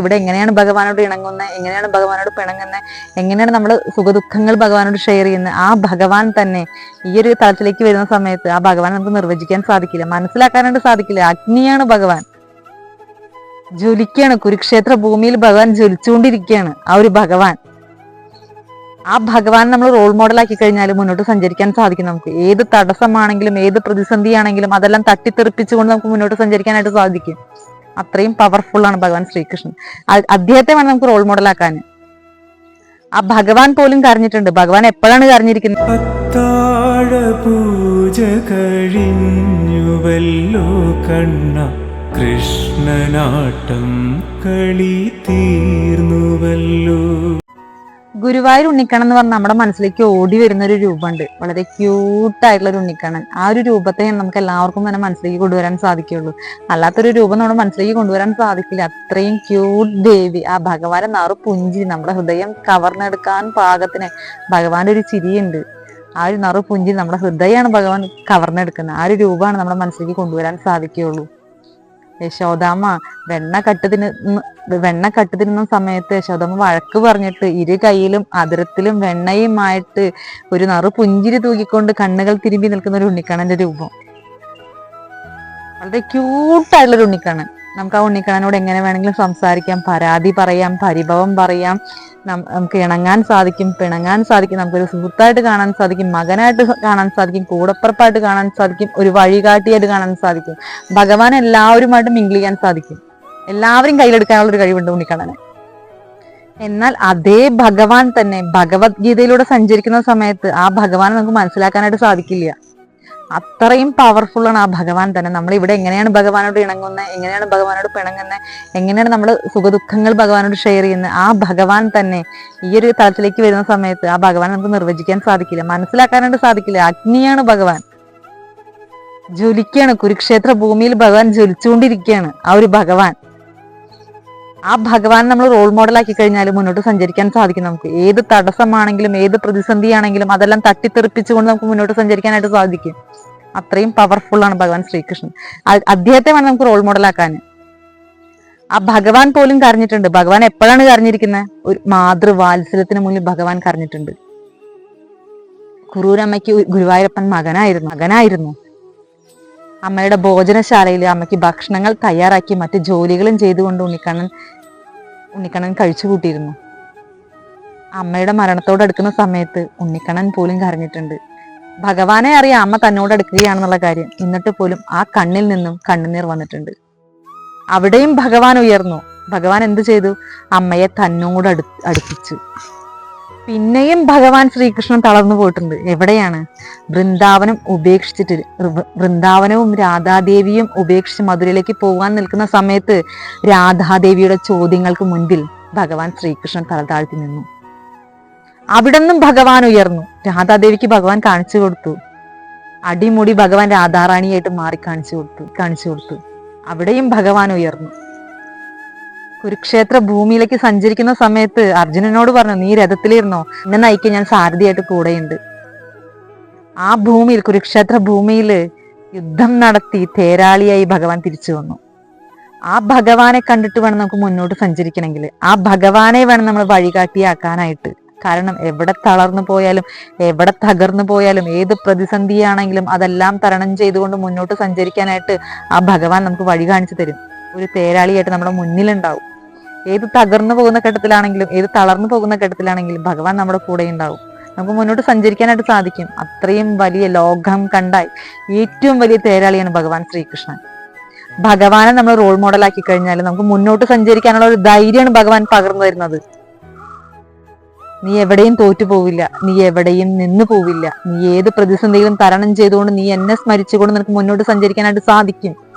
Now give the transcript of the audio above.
ഇവിടെ എങ്ങനെയാണ് ഭഗവാനോട് ഇണങ്ങുന്നത് എങ്ങനെയാണ് ഭഗവാനോട് പിണങ്ങുന്നത് എങ്ങനെയാണ് നമ്മൾ സുഖദുഃഖങ്ങൾ ഭഗവാനോട് ഷെയർ ചെയ്യുന്നത് ആ ഭഗവാൻ തന്നെ ഈ ഒരു തലത്തിലേക്ക് വരുന്ന സമയത്ത് ആ ഭഗവാൻ നമുക്ക് നിർവചിക്കാൻ സാധിക്കില്ല മനസ്സിലാക്കാനായിട്ട് സാധിക്കില്ല. അഗ്നിയാണ് ഭഗവാൻ. ജ്വലിക്കുകയാണ് കുരുക്ഷേത്ര ഭൂമിയിൽ ഭഗവാൻ ജ്വലിച്ചുകൊണ്ടിരിക്കുകയാണ് ആ ഒരു ഭഗവാൻ. ആ ഭഗവാൻ നമ്മൾ റോൾ മോഡൽ ആക്കി കഴിഞ്ഞാൽ മുന്നോട്ട് സഞ്ചരിക്കാൻ സാധിക്കും നമുക്ക്. ഏത് തടസ്സമാണെങ്കിലും ഏത് പ്രതിസന്ധിയാണെങ്കിലും അതെല്ലാം തട്ടിത്തെറിപ്പിച്ചുകൊണ്ട് നമുക്ക് മുന്നോട്ട് സഞ്ചരിക്കാനായിട്ട് സാധിക്കും. അത്രയും പവർഫുൾ ആണ് ഭഗവാൻ ശ്രീകൃഷ്ണൻ. അദ്ദേഹത്തെ വേണം നമുക്ക് റോൾ മോഡലാക്കാൻ ആ ഭഗവാൻ പോലും കരഞ്ഞിട്ടുണ്ട്. ഭഗവാൻ എപ്പോഴാണ് കരഞ്ഞിരിക്കുന്നത്? പൂജ കഴിഞ്ഞുവല്ലോ കണ്ണ. കൃഷ്ണനാട്ടം കളി തീർന്നുവല്ലോ. ഗുരുവായൂർ ഉണ്ണിക്കണ്ണൻ എന്ന് പറഞ്ഞാൽ നമ്മുടെ മനസ്സിലേക്ക് ഓടി വരുന്ന ഒരു രൂപമുണ്ട്. വളരെ ക്യൂട്ടായിട്ടുള്ള ഒരു ഉണ്ണിക്കണ്ണൻ. ആ ഒരു രൂപത്തെ നമുക്ക് എല്ലാവർക്കും തന്നെ മനസ്സിലേക്ക് കൊണ്ടുവരാൻ സാധിക്കുള്ളൂ അല്ലാത്തൊരു രൂപം നമ്മുടെ മനസ്സിലേക്ക് കൊണ്ടുവരാൻ സാധിക്കില്ല. അത്രയും ക്യൂട്ട് ദേവി. ആ ഭഗവാന്റെ നാറു പുഞ്ചി നമ്മുടെ ഹൃദയം കവർന്നെടുക്കാൻ പാകത്തിന് ഭഗവാന്റെ ഒരു ചിരിയുണ്ട്. ആ ഒരു നറു പുഞ്ചി നമ്മുടെ ഹൃദയമാണ് ഭഗവാൻ കവർന്നെടുക്കുന്നത്. ആ ഒരു രൂപമാണ് നമ്മുടെ മനസ്സിലേക്ക് കൊണ്ടുവരാൻ സാധിക്കുകയുള്ളൂ. യശോദാമ്മ വെണ്ണ കട്ട് വെണ്ണ കട്ട് തിന്നുന്ന സമയത്ത് യശോദാമ്മ വഴക്ക് പറഞ്ഞിട്ട് ഇരു കൈയിലും അതിരത്തിലും വെണ്ണയുമായിട്ട് ഒരു നറു പുഞ്ചിരി തൂക്കിക്കൊണ്ട് കണ്ണുകൾ തിരുമ്പി നിൽക്കുന്ന ഒരു ഉണ്ണിക്കണ്ണന്റെ രൂപം. വളരെ ക്യൂട്ടായിട്ടുള്ള ഒരു ഉണ്ണിക്കണ്ണൻ. നമുക്ക് ആ ഉണ്ണിക്കണ്ണനോട് എങ്ങനെ വേണമെങ്കിലും സംസാരിക്കാം. പരാതി പറയാം പരിഭവം പറയാം. നമുക്ക് ഇണങ്ങാൻ സാധിക്കും പിണങ്ങാൻ സാധിക്കും നമുക്കൊരു സുഹൃത്തായിട്ട് കാണാൻ സാധിക്കും മകനായിട്ട് കാണാൻ സാധിക്കും കൂടപ്പുറപ്പായിട്ട് കാണാൻ സാധിക്കും ഒരു വഴികാട്ടിയായിട്ട് കാണാൻ സാധിക്കും. ഭഗവാൻ എല്ലാവരുമായിട്ട് മിങ്കിൾ ചെയ്യാൻ സാധിക്കും. എല്ലാവരും കയ്യിലെടുക്കാനുള്ള ഒരു കഴിവുണ്ട് ഉണ്ണിക്കണ്ണന്. എന്നാൽ അതേ ഭഗവാൻ തന്നെ ഭഗവത്ഗീതയിലൂടെ സഞ്ചരിക്കുന്ന സമയത്ത് ആ ഭഗവാനെ നമുക്ക് മനസ്സിലാക്കാനായിട്ട് സാധിക്കില്ല. അത്രയും പവർഫുൾ ആണ് ആ ഭഗവാൻ തന്നെ. നമ്മൾ ഇവിടെ എങ്ങനെയാണ് ഭഗവാനോട് ഇണങ്ങുന്നത് എങ്ങനെയാണ് ഭഗവാനോട് പിണങ്ങുന്നത് എങ്ങനെയാണ് നമ്മൾ സുഖദുഃഖങ്ങൾ ഭഗവാനോട് ഷെയർ ചെയ്യുന്നത് ആ ഭഗവാൻ തന്നെ ഈ ഒരു തലത്തിലേക്ക് വരുന്ന സമയത്ത് ആ ഭഗവാൻ നമുക്ക് നിർവചിക്കാൻ സാധിക്കില്ല. മനസ്സിലാക്കാനായിട്ട് സാധിക്കില്ല. അഗ്നിയാണ് ഭഗവാൻ. ജ്വലിക്കുകയാണ് കുരുക്ഷേത്ര ഭൂമിയിൽ ഭഗവാൻ ജ്വലിച്ചുകൊണ്ടിരിക്കുകയാണ് ആ ഒരു ഭഗവാൻ. ആ ഭഗവാൻ നമ്മൾ റോൾ മോഡലാക്കി കഴിഞ്ഞാൽ മുന്നോട്ട് സഞ്ചരിക്കാൻ സാധിക്കും നമുക്ക്. ഏത് തടസ്സമാണെങ്കിലും ഏത് പ്രതിസന്ധിയാണെങ്കിലും അതെല്ലാം തട്ടിത്തെറിപ്പിച്ചുകൊണ്ട് നമുക്ക് മുന്നോട്ട് സഞ്ചരിക്കാനായിട്ട് സാധിക്കും. അത്രയും പവർഫുൾ ആണ് ഭഗവാൻ ശ്രീകൃഷ്ണൻ. അദ്ദേഹത്തെ വേണം നമുക്ക് റോൾ മോഡലാക്കാൻ ആ ഭഗവാൻ പോലും കരഞ്ഞിട്ടുണ്ട്. ഭഗവാൻ എപ്പോഴാണ് കരഞ്ഞിരിക്കുന്നത്? ഒരു മാതൃവാത്സല്യത്തിന് മുന്നിൽ ഭഗവാൻ കരഞ്ഞിട്ടുണ്ട്. കുറൂരമ്മയ്ക്ക് ഗുരുവായൂരപ്പൻ മകനായിരുന്നു. മകനായിരുന്നു. അമ്മയുടെ ഭോജനശാലയിൽ അമ്മയ്ക്ക് ഭക്ഷണങ്ങൾ തയ്യാറാക്കി മറ്റ് ജോലികളും ചെയ്തുകൊണ്ട് ഉണ്ണിക്കണ്ണൻ ഉണ്ണിക്കണ്ണൻ കഴിച്ചു കൂട്ടിയിരുന്നു അമ്മയുടെ മരണത്തോട് അടുക്കുന്ന സമയത്ത് ഉണ്ണിക്കണ്ണൻ പോലും കരഞ്ഞിട്ടുണ്ട്. ഭഗവാനെ അറിയാം അമ്മ തന്നോട് അടുക്കുകയാണെന്നുള്ള കാര്യം എന്നിട്ട് പോലും ആ കണ്ണിൽ നിന്നും കണ്ണുനീർ വന്നിട്ടുണ്ട്. അവിടെയും ഭഗവാൻ ഉയർന്നു. ഭഗവാൻ എന്ത് ചെയ്തു? അമ്മയെ തന്നോട് അടു അടുപ്പിച്ചു. പിന്നെയും ഭഗവാൻ ശ്രീകൃഷ്ണൻ തളർന്നു പോയിട്ടുണ്ട്. എവിടെയാണ്? വൃന്ദാവനം ഉപേക്ഷിച്ചിട്ട്. വൃന്ദാവനവും രാധാദേവിയും ഉപേക്ഷിച്ച് മധുരയിലേക്ക് പോകാൻ നിൽക്കുന്ന സമയത്ത് രാധാദേവിയുടെ ചോദ്യങ്ങൾക്ക് മുൻപിൽ ഭഗവാൻ ശ്രീകൃഷ്ണൻ തലതാഴ്ത്തി നിന്നു. അവിടെ നിന്നും ഭഗവാൻ ഉയർന്നു. രാധാദേവിക്ക് ഭഗവാൻ കാണിച്ചു കൊടുത്തു. അടിമുടി ഭഗവാൻ രാധാറാണിയായിട്ട് മാറി കാണിച്ചു കൊടുത്തു കാണിച്ചു കൊടുത്തു. അവിടെയും ഭഗവാൻ ഉയർന്നു. കുരുക്ഷേത്ര ഭൂമിയിലേക്ക് സഞ്ചരിക്കുന്ന സമയത്ത് അർജുനനോട് പറഞ്ഞു നീ രഥത്തിലിരുന്നോ? എന്നെ നയിക്കാൻ ഞാൻ സാരഥിയായിട്ട് കൂടെയുണ്ട്. ആ ഭൂമിയിൽ കുരുക്ഷേത്ര ഭൂമിയിൽ യുദ്ധം നടത്തി തേരാളിയായി ഭഗവാൻ തിരിച്ചു വന്നു. ആ ഭഗവാനെ കണ്ടിട്ട് വേണം നമുക്ക് മുന്നോട്ട് സഞ്ചരിക്കണമെങ്കിൽ. ആ ഭഗവാനെ വേണം നമ്മൾ വഴികാട്ടിയാക്കാനായിട്ട്. കാരണം എവിടെ തളർന്നു പോയാലും എവിടെ തകർന്നു പോയാലും ഏത് പ്രതിസന്ധിയാണെങ്കിലും അതെല്ലാം തരണം ചെയ്തുകൊണ്ട് മുന്നോട്ട് സഞ്ചരിക്കാനായിട്ട് ആ ഭഗവാൻ നമുക്ക് വഴി കാണിച്ചു തരും. ഒരു തേരാളിയായിട്ട് നമ്മുടെ മുന്നിലുണ്ടാവും. ഏത് തകർന്നു പോകുന്ന ഘട്ടത്തിലാണെങ്കിലും ഏത് തളർന്നു പോകുന്ന ഘട്ടത്തിലാണെങ്കിലും ഭഗവാൻ നമ്മുടെ കൂടെ ഉണ്ടാവും. നമുക്ക് മുന്നോട്ട് സഞ്ചരിക്കാനായിട്ട് സാധിക്കും. അത്രയും വലിയ ലോകം കണ്ടായി ഏറ്റവും വലിയ തേരാളിയാണ് ഭഗവാൻ ശ്രീകൃഷ്ണൻ. ഭഗവാനെ നമ്മൾ റോൾ മോഡൽ ആക്കി കഴിഞ്ഞാൽ നമുക്ക് മുന്നോട്ട് സഞ്ചരിക്കാനുള്ള ഒരു ധൈര്യമാണ് ഭഗവാൻ പകർന്നു തരുന്നത്. നീ എവിടെയും തോറ്റു പോവില്ല. നീ എവിടെയും നിന്നു പോവില്ല. നീ ഏത് പ്രതിസന്ധികളും തരണം ചെയ്തുകൊണ്ട് നീ എന്നെ സ്മരിച്ചുകൊണ്ട് നിനക്ക് മുന്നോട്ട് സഞ്ചരിക്കാനായിട്ട് സാധിക്കും.